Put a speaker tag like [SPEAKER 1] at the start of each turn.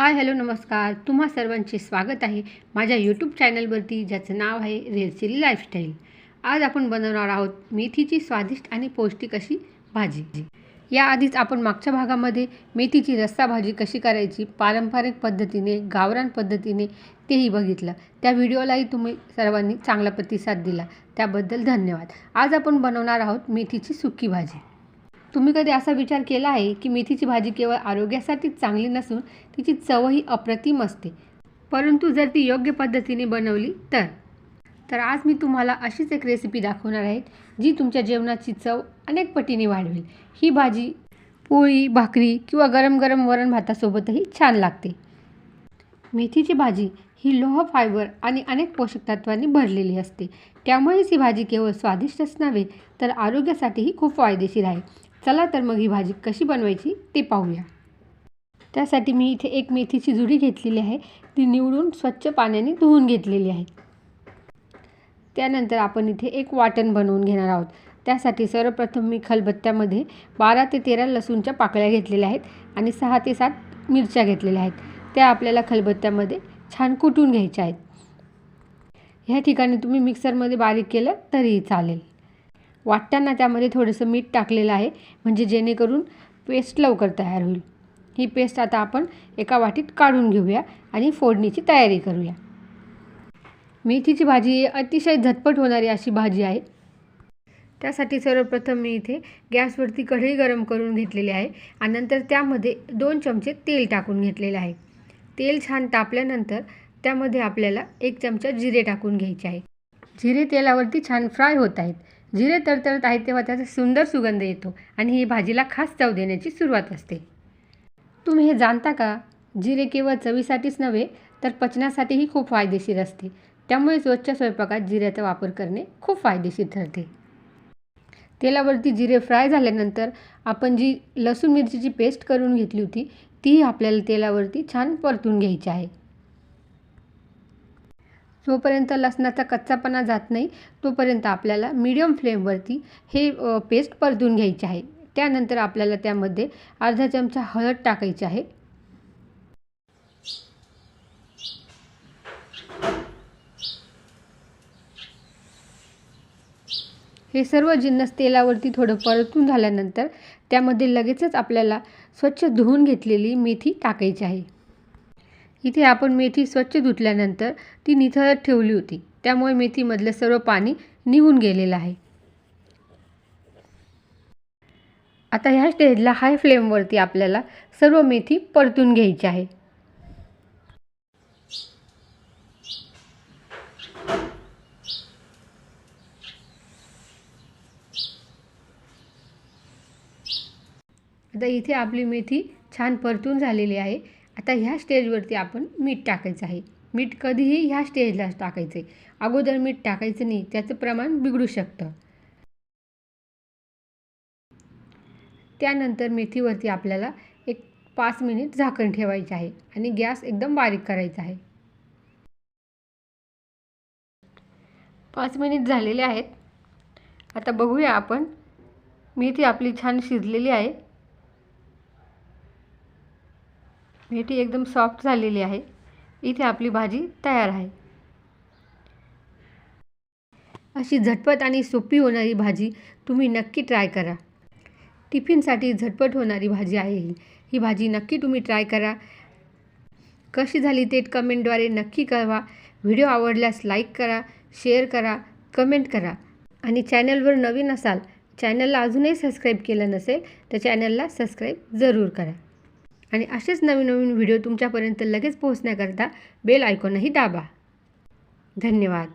[SPEAKER 1] Hi hello नमस्कार. तुम्हा सर्वांचे स्वागत आहे माझ्या यूट्यूब चॅनलवरती ज्याचं नाव आहे रेलसिली लाईफस्टाईल आज आपण बनवणार आहोत मेथीची स्वादिष्ट आणि पौष्टिक अशी भाजी. याआधीच आपण मागच्या भागामध्ये मेथीची रस्सा भाजी कशी करायची पारंपरिक पद्धतीने गावरान पद्धतीने तेही बघितलं. त्या व्हिडिओलाही तुम्ही सर्वांनी चांगला प्रतिसाद दिला. त्याबद्दल धन्यवाद. आज आपण बनवणार आहोत मेथीची सुकी भाजी. तुम्ही कधी असा विचार केला आहे की मेथीची भाजी केवळ आरोग्यासाठीच चांगली नसून तिची चवही अप्रतिम असते? परंतु जर ती योग्य पद्धतीने बनवली तर? तर आज मी तुम्हाला अशीच एक रेसिपी दाखवणार आहे जी तुमच्या जेवणाची चव अनेक पटीने वाढवेल. ही भाजी पोळी भाकरी किंवा गरम गरम वरण भातासोबतही छान लागते. मेथीची भाजी ही लोह फायबर आणि अनेक पोषक तत्वांनी भरलेली असते. त्यामुळेच ही भाजी केवळ स्वादिष्टच नव्हे तर आरोग्यासाठीही खूप फायदेशीर आहे. चला तर मग ही भाजी कशी बनवायची ते पाहूया. त्यासाठी मी इथे एक मेथीची जुडी घेतलेली आहे. ती निवडून स्वच्छ पाण्याने धुवून घेतलेली आहे. त्यानंतर आपण इथे एक वाटण बनवून घेणार आहोत. त्यासाठी सर्वप्रथम मी खलबत्त्यामध्ये बारा ते तेरा लसूणच्या पाकळ्या घेतलेल्या आहेत आणि सहा ते सात मिरच्या घेतलेल्या आहेत. त्या आपल्याला खलबत्त्यामध्ये छान कुटून घ्यायच्या आहेत. ह्या ठिकाणी तुम्ही मिक्सरमध्ये बारीक केलं तरीही चालेल. वाटताना त्यामध्ये थोडंसं मीठ टाकलेलं आहे. म्हणजे जेणेकरून पेस्ट लवकर तयार होईल. ही पेस्ट आता आपण एका वाटीत काढून घेऊया आणि फोडणीची तयारी करूया. मेथीची भाजी ही अतिशय झटपट होणारी अशी भाजी आहे. त्यासाठी सर्वप्रथम मी इथे गॅसवरती कढई गरम करून घेतलेली आहे आणि नंतर त्यामध्ये दोन चमचे तेल टाकून घेतलेले आहे. तेल छान तापल्यानंतर त्यामध्ये आपल्याला एक चमचा जिरे टाकून घ्यायचे आहे. जिरे तेलावरती छान फ्राय होत आहेत. जिरे तरतरत आहेत तेव्हा त्याचा सुंदर सुगंध येतो आणि ही भाजीला खास चव देण्याची सुरुवात असते. तुम्ही हे जाणता का? जिरे केवळ चवीसाठीच नव्हे तर पचनासाठीही खूप फायदेशीर असते. त्यामुळे रोजच्या स्वयंपाकात जिऱ्याचा वापर करणे खूप फायदेशीर ठरते. तेलावरती जिरे फ्राय झाल्यानंतर आपण जी लसूण मिरचीची पेस्ट करून घेतली होती ती आपल्याला तेलावरती छान परतून घ्यायची आहे. जोपर्यंत लसणाचा कच्चापणा जात नाही तोपर्यंत आपल्याला मिडियम फ्लेमवरती हे पेस्ट परतून घ्यायचे आहे. त्यानंतर आपल्याला त्यामध्ये अर्धा चमचा हळद टाकायची आहे. हे सर्व जिन्नस तेलावरती थोडं परतून झाल्यानंतर त्यामध्ये लगेचच आपल्याला स्वच्छ धुवून घेतलेली मेथी टाकायची आहे. इथे आपण मेथी स्वच्छ धुतल्यानंतर ती निथळत ठेवली होती. त्यामुळे मेथीमधलं सर्व पाणी निघून गेलेलं आहे. आता ह्या स्टेजला हाय फ्लेमवरती आपल्याला सर्व मेथी परतून घ्यायची आहे. आता इथे आपली मेथी छान परतून झालेली आहे. आता ह्या स्टेजवरती आपण मीठ टाकायचं आहे. मीठ कधीही ह्या स्टेजला टाकायचं आहे अगोदर मीठ टाकायचं नाही त्याचं प्रमाण बिघडू शकतं. त्यानंतर मेथीवरती आपल्याला एक पाच मिनिट झाकण ठेवायचे आहे आणि गॅस एकदम बारीक करायचा आहे. पाच मिनिट झालेले आहेत. आता बघूया आपण मेथी आपली छान शिजलेली आहे. मेथी एकदम सॉफ्ट झालेली आहे. इथे आपली भाजी तयार आहे. अशी झटपट आणि सोपी होणारी भाजी तुम्ही नक्की ट्राय करा. टिफिनसाठी झटपट होणारी भाजी आहे ही. ही भाजी नक्की तुम्ही ट्राय करा. कशी झाली ते कमेंटद्वारे नक्की कळवा. व्हिडिओ आवडल्यास लाईक करा शेअर करा कमेंट करा. आणि चॅनलवर नवीन असाल चॅनलला अजूनही सबस्क्राईब केलं नसेल तर चॅनलला सबस्क्राईब जरूर करा. आणि असेच नवीन नवीन व्हिडिओ तुमच्यापर्यंत लगेच पोहोचण्याकरता बेल आयकॉनही दाबा. धन्यवाद.